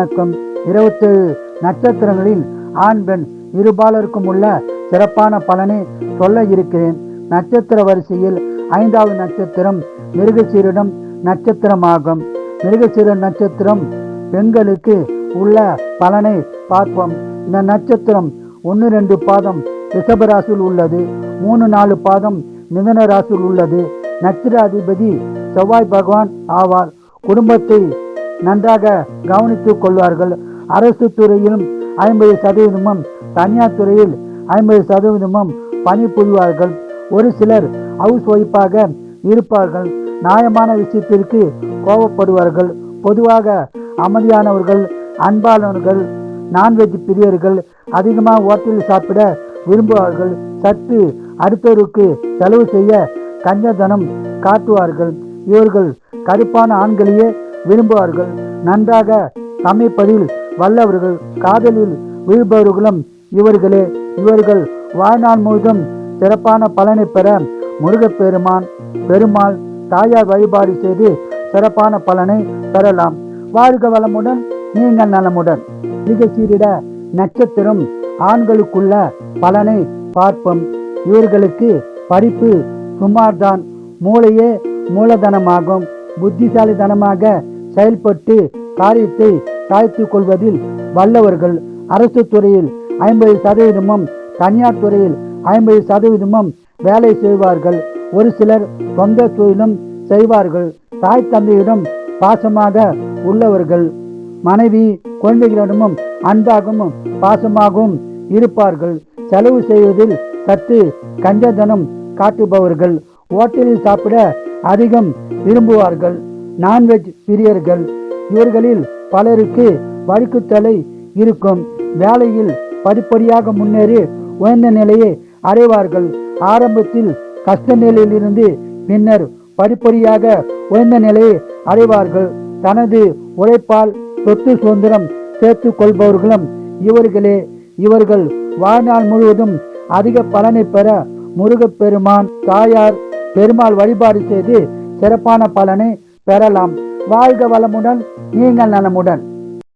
வணக்கம். இருபத்தேழு நட்சத்திரங்களில் ஆண் பெண் இருபாலருக்கும் உள்ள சிறப்பான பலனை சொல்ல இருக்கிறேன். நட்சத்திர வரிசையில் ஐந்தாவது நட்சத்திரம் மிருகசீரிடம் நட்சத்திரமாகும். மிருகசீர நட்சத்திரம் பெண்களுக்கு உள்ள பலனை பார்ப்போம். இந்த நட்சத்திரம் ஒன்று ரெண்டு பாதம் ரிஷபராசியில் உள்ளது. மூணு நாலு பாதம் மிதன ராசியில் உள்ளது. நட்சத்திராதிபதி செவ்வாய் பகவான் ஆவார். குடும்பத்தை நன்றாக கவனித்துக் கொள்வார்கள். அரசு துறையிலும் ஐம்பது சதவீதமும் தனியார் துறையில் ஐம்பது சதவீதமும் பணிபுரிவார்கள். ஒரு சிலர் ஹவுஸ் ஒய்ஃபாக இருப்பார்கள். நியாயமான விஷயத்திற்கு கோபப்படுவார்கள். பொதுவாக அமைதியானவர்கள் அன்பானவர்கள் நான்வெஜ் பிரியர்கள் அதிகமாக ஹோட்டலில் சாப்பிட விரும்புவார்கள். சற்று அடுத்தவருக்கு செலவு செய்ய கஞ்சதனம் காட்டுவார்கள். இவர்கள் கருப்பான ஆண்களையே விரும்புவார்கள். நன்றாக சமைப்பதில் வல்லவர்கள் காதலில் விழுபவர்களும் இவர்களே. இவர்கள் வாழ்நாள் முழுதும் சிறப்பான பலனை பெற முருகப்பெருமான் பெருமாள் தாயார் வழிபாடு செய்து சிறப்பான பலனை பெறலாம். வாழ்க வளமுடன் நீங்கள் நலமுடன். மிகச்சீரிட நட்சத்திரம் ஆண்களுக்குள்ள பலனை பார்ப்போம். இவர்களுக்கு படிப்பு சுமார்தான் மூளையே மூலதனமாகும். புத்திசாலித்தனமாக செயல்பட்டு காரியத்தை சாய்த்துக் கொள்வதில் வல்லவர்கள். அரசு துறையில் ஐம்பது சதவீதமும் தனியார் துறையில் ஐம்பது சதவீதமும் வேலை செய்வார்கள். ஒரு சிலர் சொந்த தொழிலும் செய்வார்கள். தாய் தந்தையிடம் பாசமாக உள்ளவர்கள். மனைவி குழந்தைகளிடமும் அன்பாகவும் பாசமாகவும் இருப்பார்கள். செலவு செய்வதில் சற்று கஞ்சதனம் காட்டுபவர்கள். ஓட்டலில் சாப்பிட அதிகம் விரும்புவார்கள். நான்வெஜ் பிரியர்கள். இவர்களில் பலருக்கு வழுக்குத்தலை இருக்கும். வேலையில் படிப்படியாக முன்னேறி உயர்ந்த நிலையை அடைவார்கள். ஆரம்பத்தில் கஷ்ட நிலையிலிருந்து பின்னர் படிப்படியாக உயர்ந்த நிலையை அடைவார்கள். தனது உழைப்பால் சொத்து சுதந்திரம் சேர்த்து கொள்பவர்களும் இவர்களே. இவர்கள் வாழ்நாள் முழுவதும் அதிக பலனை பெற முருகப்பெருமான் தாயார் பெருமாள் வழிபாடு செய்து சிறப்பான பலனை பெறலாம். வாழ்க வளமுடன் நீங்கள் நலமுடன்.